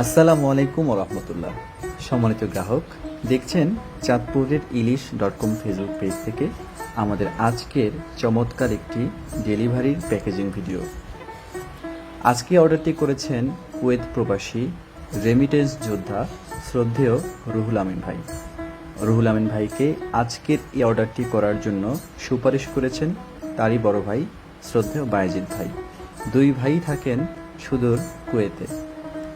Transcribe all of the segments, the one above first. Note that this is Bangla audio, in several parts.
আসসালামু আলাইকুম রহমতুল্লাহ। সম্মানিত গ্রাহক, দেখছেন চাঁদপুরের Ilish dot com Facebook page থেকে আমাদের আজকের চমৎকার একটি ডেলিভারির প্যাকেজিং ভিডিও। আজকে অর্ডারটি করেছেন কুয়েত প্রবাসী রেমিটেন্স যোদ্ধা শ্রদ্ধেয় রুহুল আমিন ভাই। রুহুল আমিন ভাইকে আজকের এই অর্ডারটি করার জন্য সুপারিশ করেছেন তারই বড় ভাই শ্রদ্ধেয় বায়েজিৎ ভাই। দুই ভাই থাকেন সুদূর কুয়েতে।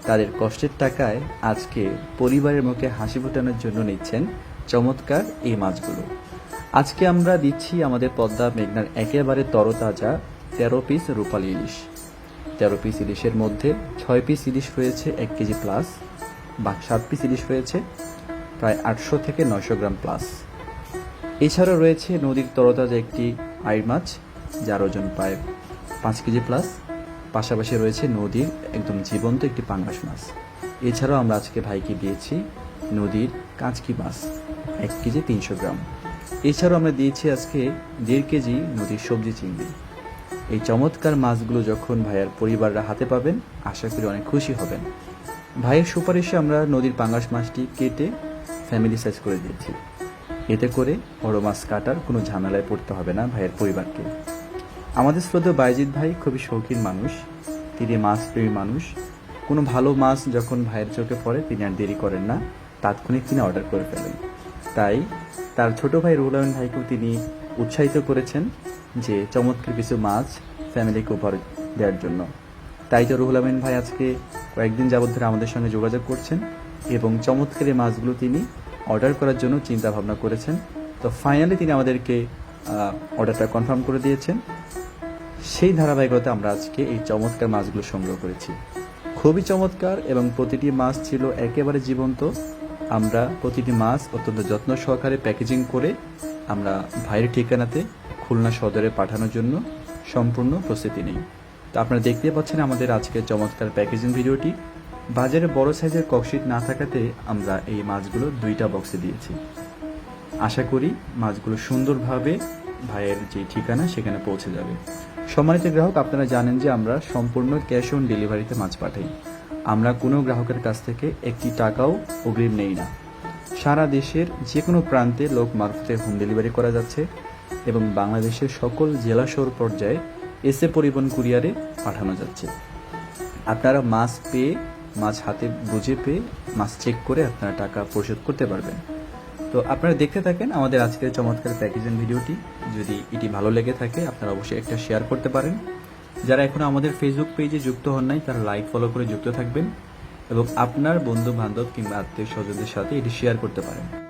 তাদের কষ্টের টাকায় আজকে পরিবারের মুখে হাসি ফোটানোর জন্য নিচ্ছেন চমৎকার এই মাছগুলো। আজকে আমরা দিচ্ছি আমাদের পদ্মা মেঘনার একেবারে তরতাজা তেরো পিস রূপালী ইলিশ। তেরো পিস ইলিশের মধ্যে ছয় পিস ইলিশ রয়েছে এক কেজি প্লাস বা সাত পিস ইলিশ রয়েছে প্রায় আটশো থেকে নয়শো গ্রাম প্লাস এছাড়াও রয়েছে নদীর তরতাজা একটি আইর মাছ, যার ওজন প্রায় পাঁচ কেজি প্লাস পাশাপাশি রয়েছে নদীর একদম জীবন্ত একটি পাঙ্গাস মাছ। এছাড়াও আমরা আজকে ভাইকে দিয়েছি নদীর কাঁচকি মাছ, এক কেজি তিনশো গ্রাম। এছাড়াও আমরা দিয়েছি আজকে দেড় কেজি নদীর সবজি চিংড়ি। এই চমৎকার মাছগুলো যখন ভাইয়ার পরিবাররা হাতে পাবেন, আশা করি অনেক খুশি হবেন। ভাইয়ের সুপারিশে আমরা নদীর পাঙ্গাস মাছটি কেটে ফ্যামিলি সাইজ করে দিয়েছি। এতে করে বড় মাছ কাটার কোনো ঝামেলায় পড়তে হবে না ভাইয়ের পরিবারকে। আমাদের শ্রদ্ধেয় বাইজিৎ ভাই খুবই শৌখিন মানুষ। তিনি মাছ প্রেমী মানুষ। কোনো ভালো মাছ যখন ভাইয়ের চোখে পড়ে, তিনি আর দেরি করেন না। তাৎক্ষণিক তিনি অর্ডার করে ফেলেন। তাই তার ছোট ভাই রুহুল আমিন ভাইকেও তিনি উৎসাহিত করেছেন যে চমৎকার কিছু মাছ ফ্যামিলিকে উপহার দেওয়ার জন্য। তাই তো রুহুল আমিন ভাই আজকে কয়েকদিন যাবত ধরে আমাদের সঙ্গে যোগাযোগ করছেন এবং চমৎকার এই মাছগুলো তিনি অর্ডার করার জন্য চিন্তা ভাবনা করেছেন। তো ফাইনালি তিনি আমাদেরকে অর্ডারটা কনফার্ম করে দিয়েছেন। সেই ধারাবাহিকতা আমরা আজকে এই চমৎকার মাছগুলো সংগ্রহ করেছি। খুবই চমৎকার এবং প্রতিটি মাছ ছিল একেবারে জীবন্ত। আমরা প্রতিটি মাছ অত্যন্ত যত্ন সহকারে প্যাকেজিং করে আমরা ভাইয়ের ঠিকানাতে খুলনা সদরে পাঠানোর জন্য সম্পূর্ণ প্রস্তুতি নিই। তো আপনারা দেখতে পাচ্ছেন আমাদের আজকের চমৎকার প্যাকেজিং ভিডিওটি। বাজারে বড় সাইজের ককশিট না থাকাতে আমরা এই মাছগুলো দুইটা বক্সে দিয়েছি। আশা করি মাছগুলো সুন্দরভাবে ভাইয়ের যে ঠিকানা সেখানে পৌঁছে যাবে। সম্মানিত গ্রাহক, আপনারা জানেন যে আমরা সম্পূর্ণ ক্যাশ অন ডেলিভারিতে মাছ পাঠাই। আমরা কোনো গ্রাহকের কাছ থেকে একটি টাকাও অগ্রিম নেই না। সারা দেশের যে কোনো প্রান্তে লোক মারফতে হোম ডেলিভারি করা যাচ্ছে এবং বাংলাদেশের সকল জেলা শহর পর্যায়ে এসে পরিবহন কুরিয়ারে পাঠানো যাচ্ছে। আপনারা মাছ পেয়ে, মাছ হাতে বুঝে পেয়ে, মাছ চেক করে আপনারা টাকা পরিশোধ করতে পারবেন। তো আপনারা দেখতে থাকেন আমাদের আজকের চমৎকার প্যাকেজিং ভিডিওটি। যদি এটি ভালো লেগে থাকে, আপনারা অবশ্যই একটা শেয়ার করতে পারেন। যারা এখনও আমাদের ফেসবুক পেজে যুক্ত হন নাই, তারা লাইক ফলো করে যুক্ত থাকবেন এবং আপনার বন্ধু বান্ধব কিংবা আত্মীয় স্বজনদের সাথে এটি শেয়ার করতে পারেন।